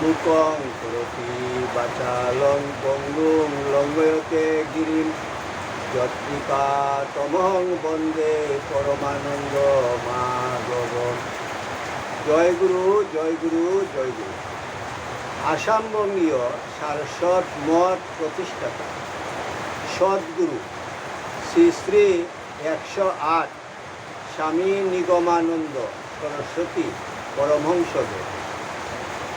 মুকং করতি বাচালং পঙ্গুং লঙ্গয়তে গিরিম যত্রিকা তমং বন্দে পরমানন্দ মাধব জয় গুরু জয় গুরু জয় গুরু আসামবঙ্গীয় সারস্বত মঠ প্রতিষ্ঠাতা, সদ্গুরু শ্রী শ্রী একশো আট স্বামী নিগমানন্দ সরস্বতী পরমহংসদেব।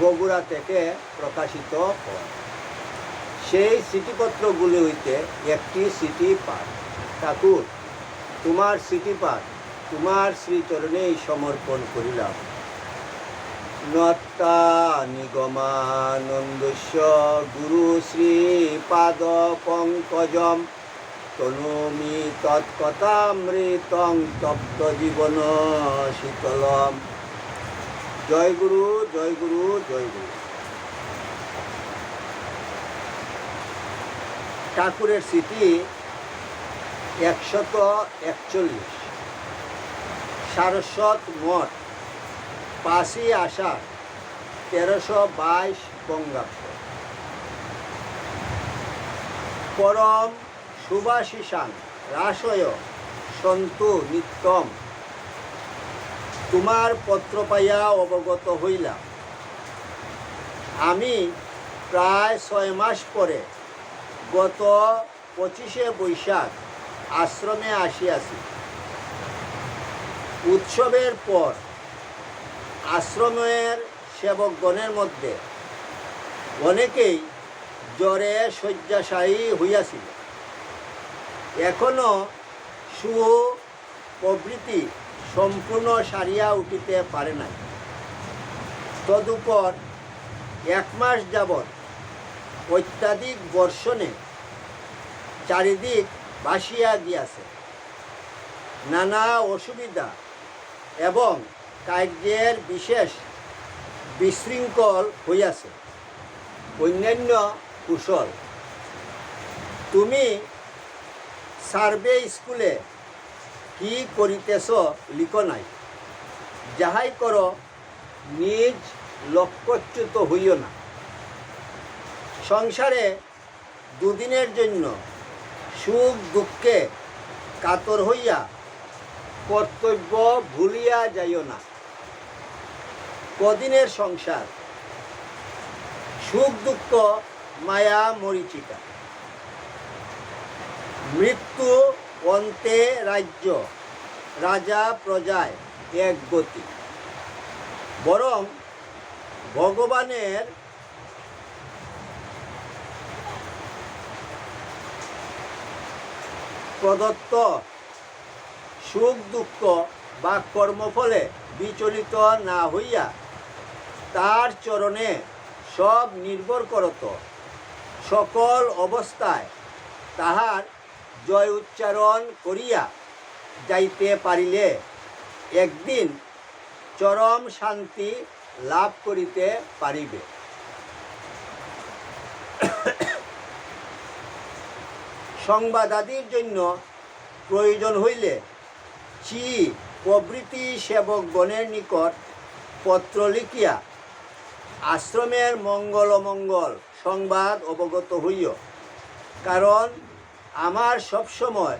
বগুড়া থেকে প্রকাশিত হয়। সেই সিটিপত্রগুলি হইতে একটি সিটি পাঠ। ঠাকুর, তোমার সিটি পাঠ, তোমার শ্রীচরণেই সমর্পণ করিলাম। নত্তা নিগমানন্দস্য গুরু শ্রী পাদ পঙ্কজম, তনুমি তৎকথামৃতং তপ্ত জীবন শীতলম। জয় গুরু জয় গুরু জয় গুরু। ঠাকুরের স্মৃতি একশত একচল্লিশ। সারস্বত মঠ, পাঁচই আষাঢ়, তেরোশো বাইশ বঙ্গাব্দ। পরম সুভাষিসান রাসয় সন্তু নিত্যম। তোমার পত্র পাইয়া অবগত হইলাম। আমি প্রায় ছয় মাস পরে গত পঁচিশে বৈশাখ আশ্রমে আসিয়াছি। উৎসবের পর আশ্রমের সেবকগণের মধ্যে অনেকেই জ্বরে শয্যাশায়ী হইয়াছিল। এখনও সু প্রভৃতি সম্পূর্ণ সারিয়া উঠিতে পারে নাই। তদুপর এক মাস যাবৎ অত্যাধিক বর্ষণে চারিদিক ভাসিয়া গিয়াছে। নানা অসুবিধা এবং কার্যের বিশেষ বিশৃঙ্খল হইয়াছে। অন্যান্য কুশল। তুমি সার্ভে স্কুলে কি করিতেছ লিখ নাই। যাহাই কর, নিজ লক্ষ্যচ্যুত হইও না। সংসারে দুদিনের জন্য সুখ দুঃখে কাতর হইয়া কর্তব্য ভুলিয়া যাইও না। কদিনের সংসার? সুখ দুঃখ মায়া মরিচিকা। মৃত্যু অন্তে রাজ্য, রাজা প্রজায় এক গতি। বরং ভগবানের প্রদত্ত সুখ, দুঃখ বা কর্মফলে বিচলিত না হইয়া তার চরণে সব নির্ভর করত। সকল অবস্থায় তাহার জয় উচ্চারণ করিয়া যাইতে পারিলে একদিন চরম শান্তি লাভ করিতে পারিবে। সংবাদাদির জন্য প্রয়োজন হইলে চি প্রভৃতি সেবকগণের নিকট পত্র লিখিয়া আশ্রমের মঙ্গল অমঙ্গল সংবাদ অবগত হইও। কারণ আমার সবসময়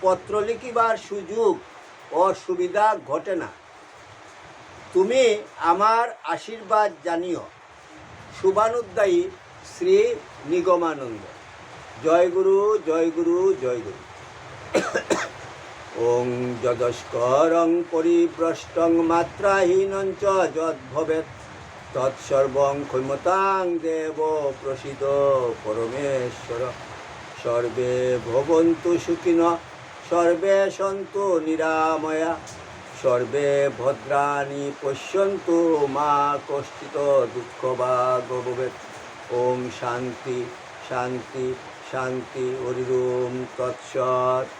পত্র লিখিবার সুযোগ ও সুবিধা ঘটে না। তুমি আমার আশীর্বাদ জানিও। শুভানুদ্দায়ী শ্রী নিগমানন্দ। জয় গুরু জয় গুরু জয় গুরু। ওং যদস্করং পরিভ্রষ্টং মাত্রাহীনং চ যদ্ভবেৎ। তৎসর্বং ক্ষমতাং দেব প্রসিদ পরমেশ্বর। সর্বে ভবন্তু সুখিন, সর্বে সন্তু নিরাময়া, সর্বে ভদ্রাণী পশ্যন্তু মা কষ্টিত দুঃখ বা ভবেৎ ওম শান্তি শান্তি শান্তি হরিম তৎসৎ।